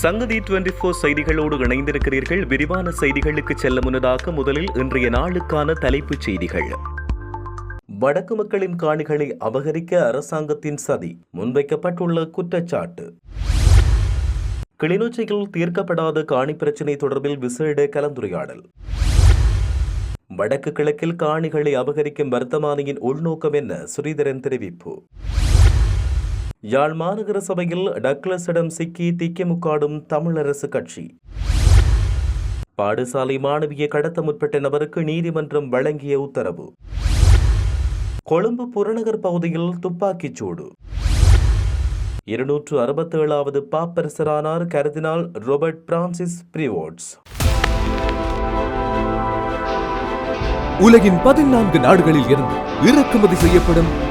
சங்கதி twenty four செய்திகளோடு இணைந்திருக்கிறீர்கள். விரிவான செய்திகளுக்கு செல்ல முன்னதாக முதலில் இன்றைய நாளுக்கான தலைப்புச் செய்திகள். வடக்கு மக்களின் காணிகளை அபகரிக்க அரசாங்கத்தின் சதி முன்வைக்கப்பட்டுள்ள குற்றச்சாட்டு. கிளிநொச்சியில் தீர்க்கப்படாத காணி பிரச்சினை தொடர்பில் விசேட கலந்துரையாடல். வடக்கு கிழக்கில் காணிகளை அபகரிக்கும் வர்த்தமானியின் உள்நோக்கம் என்ன? ஸ்ரீதரன் தெரிவிப்பு. யாழ் மாநகர சபையில் டக்ளஸிடம் சிக்கி திக்கிமுக்காடும் தமிழரசு கட்சி. பாடசாலை மாணவியை கடத்த முற்பட்ட நபருக்கு நீதிமன்றம் வழங்கிய உத்தரவு. கொழும்பு புறநகர் பகுதியில் துப்பாக்கிச் சூடு. இருநூற்று அறுபத்தேழாவது பாப்பரசரானார் கருதினால் ரோபர்ட் பிரான்சிஸ் பிரிவோட்ஸ். உலகின் பதினான்கு நாடுகளில் இருந்து இறக்குமதி செய்யப்படும்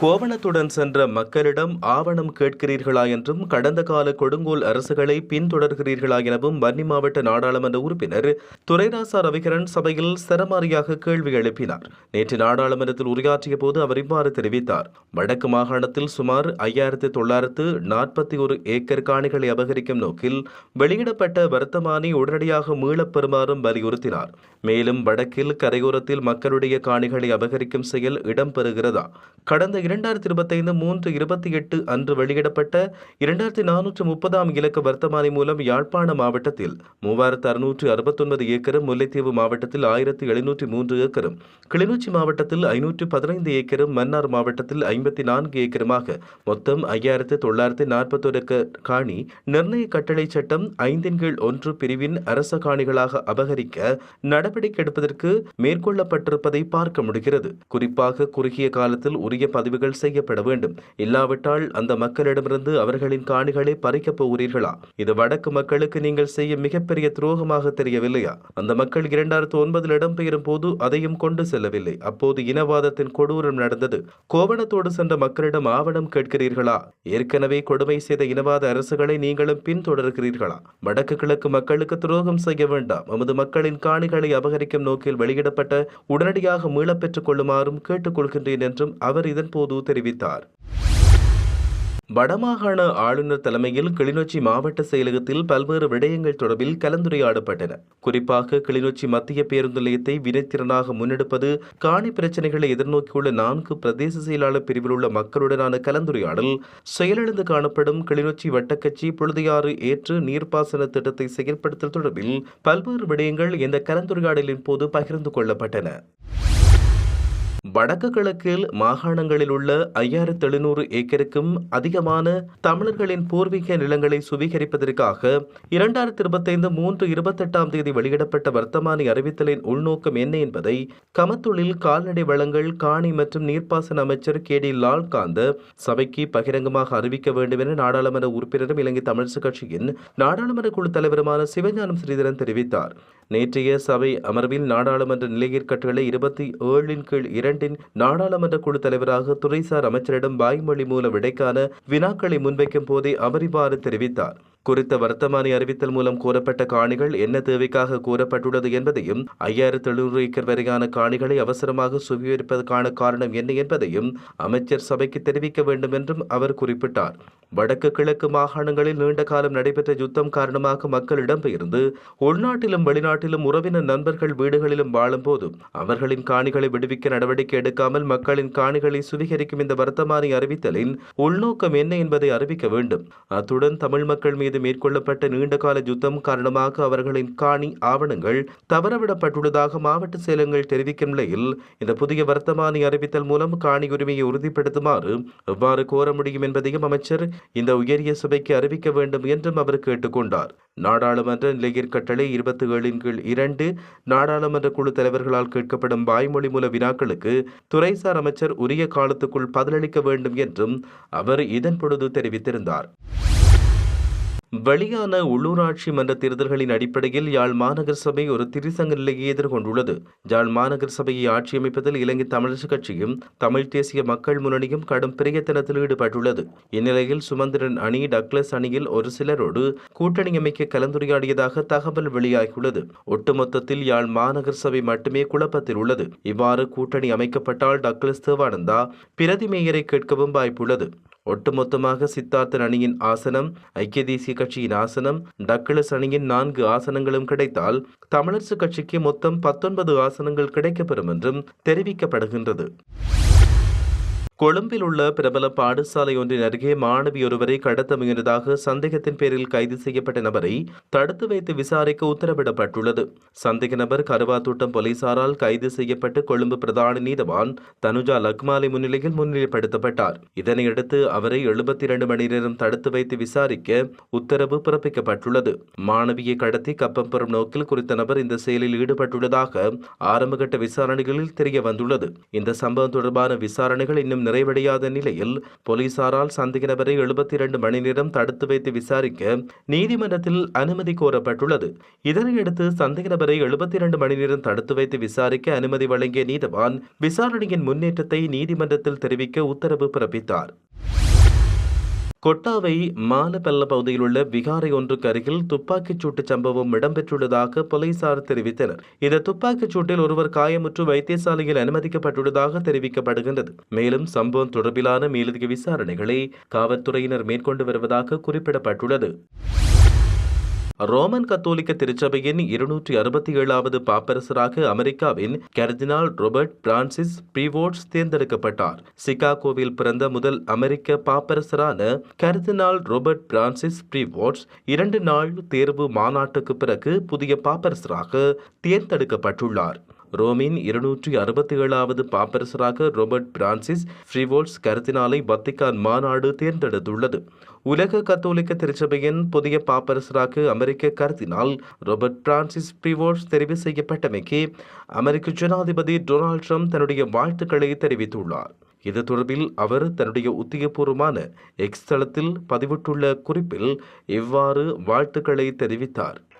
கோவணத்துடன் சென்ற மக்களிடம் ஆவணம் கேட்கிறீர்களா என்றும் கடந்த கால கொடுங்கோல் அரசுகளை பின்தொடர்கிறீர்களா எனவும் வன்னி மாவட்ட நாடாளுமன்ற உறுப்பினர் துரைராசா ரவிகரன் சபையில் சரமாரியாக கேள்வி எழுப்பினார். நேற்று நாடாளுமன்றத்தில் உரையாற்றிய போது அவர் இவ்வாறு தெரிவித்தார். வடக்கு மாகாணத்தில் சுமார் ஐயாயிரத்து தொள்ளாயிரத்து நாற்பத்தி ஒரு ஏக்கர் காணிகளை அபகரிக்கும் நோக்கில் வெளியிடப்பட்ட வர்த்தமானி உடனடியாக மீளப் பெறுமாறும் வலியுறுத்தினார். மேலும் வடக்கில் கரையோரத்தில் மக்களுடைய காணிகளை அபகரிக்கும் செயல் இடம்பெறுகிறதா? கடந்த இரண்டாயிரத்தி இருபத்தைந்து மூன்று இருபத்தி எட்டு அன்று வெளியிடப்பட்ட இரண்டாயிரத்தி நானூற்று முப்பதாம் இலக்க வர்த்தமானி மூலம் யாழ்ப்பாண மாவட்டத்தில் மூவாயிரத்து அறுநூற்று அறுபத்தொன்பது ஏக்கரும் முல்லைத்தீவு மாவட்டத்தில் ஆயிரத்தி எழுநூற்றி மூன்று ஏக்கரும் கிளிநொச்சி மாவட்டத்தில் ஐநூற்று பதினைந்து ஏக்கரும் மன்னார் மாவட்டத்தில் ஐம்பத்தி நான்கு ஏக்கருமாக மொத்தம் ஐயாயிரத்து தொள்ளாயிரத்து நாற்பத்தொரு காணி நிர்ணய கட்டளை சட்டம் ஐந்தின் கீழ் ஒன்று பிரிவின் அரச காணிகளாக அபகரிக்க நடவடிக்கை எடுப்பதற்கு மேற்கொள்ளப்பட்டிருப்பதை பார்க்க முடிகிறது. குறிப்பாக குறுகிய காலத்தில் உரிய பதிவு ஆய்வுகள் செய்யப்பட வேண்டும். இல்லாவிட்டால் அந்த மக்களிடமிருந்து அவர்களின் காணிகளை பறிக்கப் போகிறீர்களா? இது வடக்கு மக்களுக்கு நீங்கள் செய்ய மிகப்பெரிய துரோகமாக தெரியவில்லையா? அந்த மக்கள் இரண்டாயிரத்து ஒன்பதில் இடம்பெயரும் போது அதையும் கொண்டு செல்லவில்லை. அப்போது இனவாதத்தின் கொடூரம் நடந்தது. கோவணத்தோடு சென்ற மக்களிடம் ஆவணம் கேட்கிறீர்களா? ஏற்கனவே கொடுமை செய்த இனவாத அரசுகளை நீங்களும் பின்தொடர்கிறீர்களா? வடக்கு கிழக்கு மக்களுக்கு துரோகம் செய்ய வேண்டாம். நமது மக்களின் காணிகளை அபகரிக்கும் நோக்கில் வெளியிடப்பட்ட உடனடியாக மீளப் பெற்றுக் கொள்ளுமாறும் கேட்டுக்கொள்கின்றேன் என்றும் அவர் இதன்போது அப்போது தெரிவித்தார். வடமாகாண ஆளுநர் தலைமையில் கிளிநொச்சி மாவட்ட செயலகத்தில் பல்வேறு விடயங்கள் தொடர்பில் கலந்துரையாடப்பட்டன. குறிப்பாக கிளிநொச்சி மத்திய பேருந்து நிலையத்தை வினைத்திறனாக முன்னெடுப்பது காணி பிரச்சனைகளை எதிர்நோக்கியுள்ள நான்கு பிரதேச செயலாளர் பிரிவில் உள்ள மக்களுடனான கலந்துரையாடல் செயலிழந்து காணப்படும் கிளிநொச்சி வட்டக்கட்சி பொழுதையாறு ஏற்று நீர்ப்பாசன திட்டத்தை செயற்படுத்தல் தொடர்பில் பல்வேறு விடயங்கள் இந்த கலந்துரையாடலின் போது பகிர்ந்து கொள்ளப்பட்டன. வடக்கு கிழக்கில் மாகாணங்களில் உள்ள ஐயாயிரத்து எழுநூறு ஏக்கருக்கும் அதிகமான தமிழர்களின் பூர்வீக நிலங்களை சுவீகரிப்பதற்காக இரண்டாயிரத்தி இருபத்தைந்து மூன்று இருபத்தெட்டாம் தேதி வெளியிடப்பட்ட வர்த்தமானி அறிவித்தலின் உள்நோக்கம் என்ன என்பதை கமத்துளில் கால்நடை வளங்கள் காணி மற்றும் நீர்ப்பாசன அமைச்சர் கே டி லால்காந்த சபைக்கு பகிரங்கமாக அறிவிக்க வேண்டும் என நாடாளுமன்ற உறுப்பினரும் இலங்கை தமிழரசு கட்சியின் நாடாளுமன்ற குழு தலைவருமான சிவஞானம் ஸ்ரீதரன் தெரிவித்தார். நேற்றைய சபை அமர்வில் நாடாளுமன்ற நிலையற்கட்டுகளை இருபத்தி ஏழின் கீழ் இரண்டின் நாடாளுமன்ற குழு தலைவராக துறைசார் அமைச்சரிடம் வாய்மொழி மூல விடைக்கான வினாக்களை முன்வைக்கும் போதே அவர் இவ்வாறு தெரிவித்தார். குறித்த வர்த்தமானி அறிவித்தல் மூலம் கோரப்பட்ட காணிகள் என்ன தேவைக்காக கோரப்பட்டுள்ளது என்பதையும் ஐயாயிரத்து எழுநூறு ஏக்கர் வரையான காணிகளை அவசரமாக சுவீகரிப்பதற்கான காரணம் என்ன என்பதையும் அமைச்சர் சபைக்கு தெரிவிக்க வேண்டும் என்றும் அவர் குறிப்பிட்டார். வடக்கு கிழக்கு மாகாணங்களில் நீண்ட காலம் நடைபெற்ற யுத்தம் காரணமாக மக்கள் இடம்பெயர்ந்து உள்நாட்டிலும் வெளிநாட்டிலும் உறவினர் நண்பர்கள் வீடுகளிலும் வாழும் போதும் அவர்களின் காணிகளை விடுவிக்க நடவடிக்கை எடுக்காமல் மக்களின் காணிகளை சுவீகரிக்கும் இந்த வர்த்தமானி அறிவித்தலின் உள்நோக்கம் என்ன என்பதை அறிவிக்க வேண்டும். அத்துடன் தமிழ் மக்கள் மீது மேற்கொள்ளப்பட்ட நீண்டகால யுத்தம் காரணமாக அவர்களின் காணி ஆவணங்கள் தவறவிடப்பட்டுள்ளதாக மாவட்ட செயலங்கள் தெரிவிக்கும் நிலையில் இந்த புதிய வர்த்தமானி அறிவித்தல் மூலம் காணி உரிமையை உறுதிப்படுத்துமாறு எவ்வாறு கோர முடியும் என்பதையும் அமைச்சர் இந்த உயரிய சபைக்கு அறிவிக்க வேண்டும் என்றும் அவர் கேட்டுக்கொண்டார். நாடாளுமன்ற நிலையற் கட்டளை இருபத்தி ஏழின் கீழ் இரண்டு நாடாளுமன்ற குழு தலைவர்களால் கேட்கப்படும் வாய்மொழி மூல வினாக்களுக்கு துறைசார் அமைச்சர் உரிய காலத்துக்குள் பதிலளிக்க வேண்டும் என்றும் அவர் இதன் பொழுது தெரிவித்திருந்தார். வெளியான உள்ளூராட்சி மன்ற தேர்தல்களின் அடிப்படையில் யாழ் மாநகர சபை ஒரு திரிசங்க நிலையை எதிர்கொண்டுள்ளது. யாழ் மாநகர சபையை ஆட்சியமைப்பதில் இலங்கை தமிழர் கட்சியும் தமிழ் தேசிய மக்கள் முன்னணியும் கடும் பிரயத்தனத்தில் ஈடுபட்டுள்ளது. இந்நிலையில் சுமந்திரன் அணி டக்ளஸ் அணியில் ஒரு சிலரோடு கூட்டணி அமைக்க கலந்துரையாடியதாக தகவல் வெளியாகியுள்ளது. ஒட்டுமொத்தத்தில் யாழ் மாநகர சபை மட்டுமே குழப்பத்தில் உள்ளது. இவ்வாறு கூட்டணி அமைக்கப்பட்டால் டக்ளஸ் தேவானந்தா பிரதி மேயரை கேட்கவும் வாய்ப்புள்ளது. ஒட்டுமொத்தமாக சித்தார்த்தன் அணியின் ஆசனம் ஐக்கிய தேசிய கட்சியின் ஆசனம் டக்ளஸ் அணியின் நான்கு ஆசனங்களும் கிடைத்தால் தமிழரசு கட்சிக்கு மொத்தம் பத்தொன்பது ஆசனங்கள் கிடைக்கப்பெறும் என்றும் தெரிவிக்கப்படுகின்றது. கொழும்பில் உள்ள பிரபல பாடசாலை ஒன்றின் அருகே மாணவி ஒருவரை கடத்த முயன்றதாக சந்தேகத்தின் பேரில் கைது செய்யப்பட்ட நபரை தடுத்து வைத்து விசாரிக்க உத்தரவிடப்பட்டுள்ளது. சந்தேக நபர் கருவாத்தோட்டம் போலீசாரால் கைது செய்யப்பட்டு கொழும்பு பிரதான நீதவான் தனுஜா லக்மாலி முன்னிலையில் முன்னிலைப்படுத்தப்பட்டார். இதனையடுத்து அவரை எழுபத்தி இரண்டு மணி நேரம் தடுத்து வைத்து விசாரிக்க உத்தரவு பிறப்பிக்கப்பட்டுள்ளது. மாணவியை கடத்தி கப்பம் பெறும் நோக்கில் குறித்த நபர் இந்த செயலில் ஈடுபட்டுள்ளதாக ஆரம்பகட்ட விசாரணைகளில் தெரிய வந்துள்ளது இந்த சம்பவம் தொடர்பான விசாரணைகள் இன்னும் நிறைவடையாத நிலையில் போலீசாரால் சந்தேக நபரை எழுபத்தி இரண்டு மணி நேரம் தடுத்து வைத்து விசாரிக்க நீதிமன்றத்தில் அனுமதி கோரப்பட்டுள்ளது. இதனையடுத்து சந்தேக நபரை எழுபத்தி இரண்டு மணி நேரம் தடுத்து வைத்து விசாரிக்க அனுமதி வழங்கிய நீதவான் விசாரணையின் முன்னேற்றத்தை நீதிமன்றத்தில் தெரிவிக்க உத்தரவு பிறப்பித்தார். கொட்டாவை மாலப்பல்ல பகுதியில் உள்ள விகாரை ஒன்றுக்கு அருகில் துப்பாக்கிச் சூட்டு சம்பவம் இடம்பெற்றுள்ளதாக போலீசார் தெரிவித்தனர். இந்த துப்பாக்கிச் சூட்டில் ஒருவர் காயமுற்று வைத்தியசாலையில் அனுமதிக்கப்பட்டுள்ளதாக தெரிவிக்கப்படுகின்றது. மேலும் சம்பவம் தொடர்பிலான மேலதிக விசாரணைகளை காவல்துறையினர் மேற்கொண்டு வருவதாக குறிப்பிடப்பட்டுள்ளது. ரோமன் கத்தோலிக்க திருச்சபையின் இருநூற்றி அறுபத்தி ஏழாவது பாப்பரசராக அமெரிக்காவின் கர்தினால் ரொபர்ட் பிரான்சிஸ் பிரிவோட்ஸ் தேர்ந்தெடுக்கப்பட்டார். சிகாகோவில் பிறந்த முதல் அமெரிக்க பாப்பரசரான கர்தினால் ரொபர்ட் பிரான்சிஸ் பிரிவோட்ஸ் இரண்டு நாள் தேர்வு மாநாட்டுக்கு பிறகு புதிய பாப்பரசராக தேர்ந்தெடுக்கப்பட்டுள்ளார். ரோமின் இருநூற்றி அறுபத்தி ஏழாவது பாப்பரசராக ரொபர்ட் பிரான்சிஸ் ஃப்ரிவோல்ஸ் கருத்தினாலை வத்திக்கான் மாநாடு தேர்ந்தெடுத்துள்ளது. உலக கத்தோலிக்க திருச்சபையின் புதிய பாப்பரசராக அமெரிக்க கருத்தினால் ரொபர்ட் பிரான்சிஸ் பிரிவோல்ஸ் தெரிவு செய்யப்பட்டமைக்கு அமெரிக்க ஜனாதிபதி டொனால்ட் ட்ரம்ப் தன்னுடைய வாழ்த்துக்களை தெரிவித்துள்ளார். இது தொடர்பில் அவர் தன்னுடைய உத்தியபூர்வமான எக்ஸ் தளத்தில் பதிவிட்டுள்ள குறிப்பில் இவ்வாறு வாழ்த்துக்களை தெரிவித்தார்.